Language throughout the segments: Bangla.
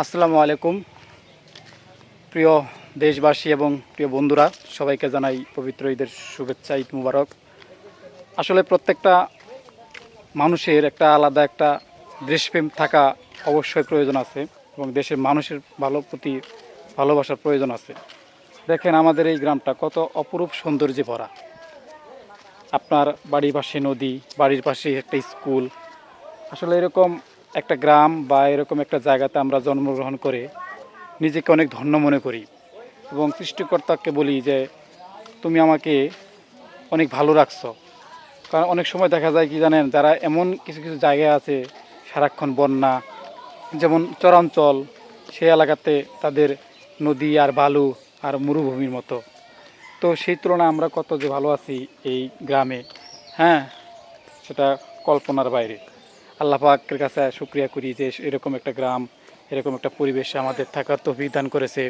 আসসালামু আলাইকুম। প্রিয় দেশবাসী এবং প্রিয় বন্ধুরা, সবাইকে জানাই পবিত্র ঈদের শুভেচ্ছা, ঈদ মুবারক। আসলে প্রত্যেকটা মানুষের একটা আলাদা একটা দেশপ্রেম থাকা অবশ্যই প্রয়োজন আছে এবং দেশের মানুষের ভালো প্রতি ভালোবাসার প্রয়োজন আছে। দেখেন আমাদের এই গ্রামটা কত অপরূপ সৌন্দর্যে ভরা। আপনার বাড়ির পাশে নদী, বাড়ির পাশে একটা স্কুল। আসলে এরকম একটা গ্রাম বা এরকম একটা জায়গাতে আমরা জন্মগ্রহণ করে নিজেকে অনেক ধন্য মনে করি এবং সৃষ্টিকর্তাকে বলি যে তুমি আমাকে অনেক ভালো রাখছো। কারণ অনেক সময় দেখা যায় কি জানেন, যারা এমন কিছু কিছু জায়গায় আছে, সারাক্ষণ বন্যা, যেমন চরাঞ্চল, সেই এলাকাতে তাদের নদী আর বালু আর মরুভূমির মতো। তো সেই তুলনায় আমরা কত যে ভালো আছি এই গ্রামে। হ্যাঁ সেটা কল্পনার বাইরে। আল্লাহ পাকের কাছে শুক্রিয়া করি যে এরকম একটা গ্রাম এরকম একটা পরিবেশে আমাদের থাকার তো বিধান করেছে।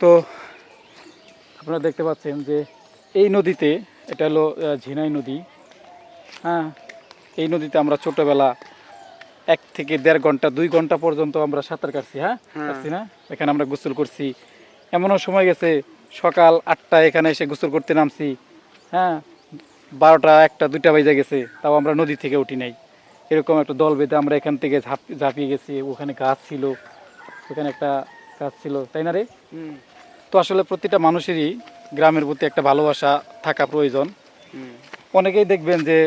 তো আপনারা দেখতে পাচ্ছেন যে এই নদীতে এটা হলো ঝিনাই নদী। হ্যাঁ এই নদীতে আমরা ছোটোবেলা এক থেকে দেড় ঘণ্টা দুই ঘণ্টা পর্যন্ত আমরা সাঁতার কাটছি হ্যাঁ? হ্যাঁ। কাটছি না? এখানে আমরা গোসল করছি। এমনও সময় গেছে সকাল আটটায় এখানে এসে গোসল করতে নামছি হ্যাঁ? বারোটা একটা দুইটা বাজে গেছে তাও আমরা নদী থেকে উঠি নাই। এরকম একটা দল বেঁধে আমরা এখান থেকে ঝাঁপ ঝাঁপিয়ে গেছি ওখানে গাছ ছিল ওখানে একটা গাছ ছিল তাই না রে? তো আসলে প্রতিটা মানুষেরই গ্রামের প্রতি একটা ভালোবাসা থাকা প্রয়োজন। অনেকেই দেখবেন যে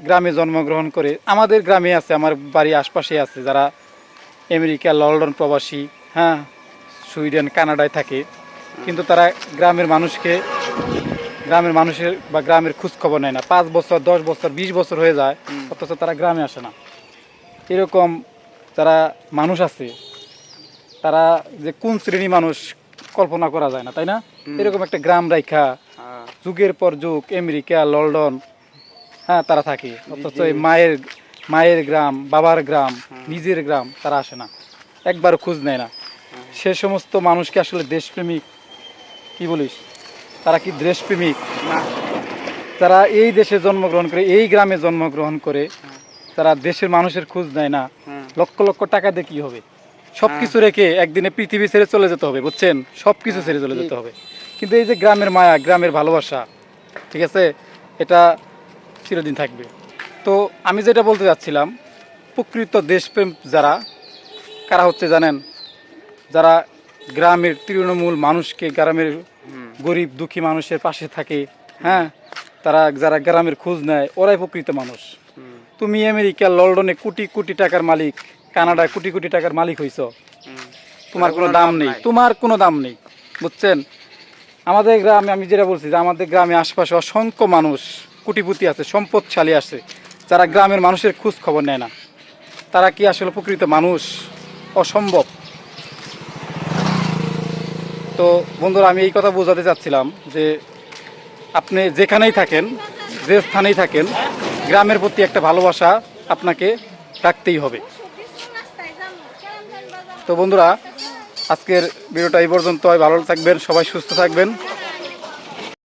গ্রামে জন্মগ্রহণ করে আমাদের গ্রামে আছে আমার বাড়ির আশপাশে আছে যারা আমেরিকা লন্ডন প্রবাসী হ্যাঁ সুইডেন কানাডায় থাকে। কিন্তু তারা গ্রামের মানুষকে গ্রামের মানুষের বা গ্রামের খোঁজ খবর নেয় না। পাঁচ বছর দশ বছর বিশ বছর হয়ে যায় অথচ তারা গ্রামে আসে না। এরকম যারা মানুষ আছে তারা যে কোন শ্রেণি মানুষ কল্পনা করা যায় না তাই না? এরকম একটা গ্রাম রাইখা হ্যাঁ। যুগের পর যুগ আমেরিকা লন্ডন হ্যাঁ তারা থাকে। অথচ এই মায়ের মায়ের গ্রাম বাবার গ্রাম হ্যাঁ। নিজের গ্রাম তারা আসে না। একবার খোঁজ নেয় না। সে সমস্ত মানুষকে আসলে দেশপ্রেমিক কি বলিস? তারা কি দেশপ্রেমিক? তারা এই দেশে জন্মগ্রহণ করে এই গ্রামে জন্মগ্রহণ করে তারা দেশের মানুষের খোঁজ নেয় না। লক্ষ লক্ষ টাকা দিয়ে কি হবে? সব কিছু রেখে একদিনে পৃথিবী ছেড়ে চলে যেতে হবে বুঝছেন? সব কিছু ছেড়ে চলে যেতে হবে। কিন্তু এই যে গ্রামের মায়া গ্রামের ভালোবাসা ঠিক আছে? এটা চিরদিন থাকবে। তো আমি যেটা বলতে যাচ্ছিলাম প্রকৃত দেশপ্রেম যারা কারা হচ্ছে জানেন? যারা গ্রামের তৃণমূল মানুষকে গ্রামের গরিব, দুঃখী মানুষের পাশে থাকে হ্যাঁ? তারা যারা গ্রামের খোঁজ নেয়, ওরাই প্রকৃত মানুষ। তুমি আমেরিকা, লন্ডনে কোটি কোটি টাকার মালিক, কানাডায় কোটি কোটি টাকার মালিক হইছো। তোমার কোনো দাম নেই, তোমার কোনো দাম নেই, বুঝছেন? আমাদের গ্রামে, আমি যেটা বলছি যে আমাদের গ্রামে আশপাশে অসংখ্য মানুষ, কোটিপতি আছে, সম্পদশালী আছে, যারা গ্রামের মানুষের খোঁজ খবর নেয় না। তারা কি আসলে প্রকৃত মানুষ? অসম্ভব। তো বন্ধুরা, আমি এই কথা বোঝাতে চাচ্ছিলাম যে আপনি যেখানেই থাকেন, যে স্থানেই থাকেন, গ্রামের প্রতি একটা ভালোবাসা আপনাকে রাখতেই হবে। তো বন্ধুরা, আজকের ভিডিওটা এই পর্যন্ত ভালো থাকবেন, সবাই সুস্থ থাকবেন।